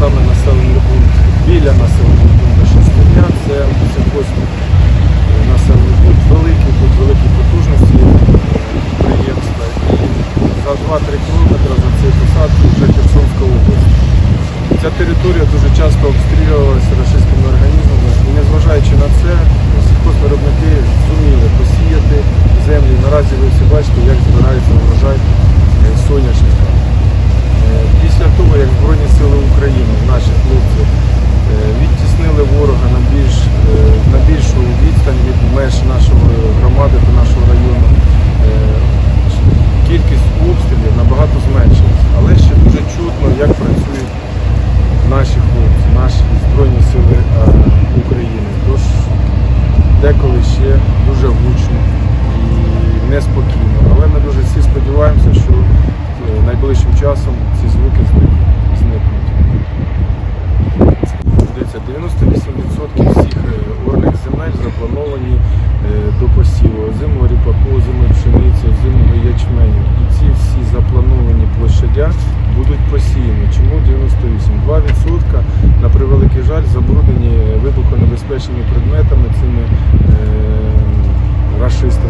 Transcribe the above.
саме населений пункт біля населеного пункту Шестерня. Це сільхозний населений пункт, великий, тут великі потужності е, підприємства. І за 2-3 кілометри за цей посад вже Херсонська область. Ця територія дуже часто обстрілювалася рашистськими організмами. І незважаючи на це, сільхозвиробники зуміли посіяти землі. Наразі ви всі бачите, як збирається врожай ще дуже гучно і неспокійно. Але ми дуже всі сподіваємося, що е, найближчим часом ці звуки зникнуть. Дивіться, 98% всіх е, орних земель заплановані е, до посіву озимого ріпаку, озимої пшениці, озимого ячменю. І ці всі заплановані площадя будуть посіяні. Чому 98? 2% на превеликий жаль забруднені вибухонебезпечними предметами, цими рашистами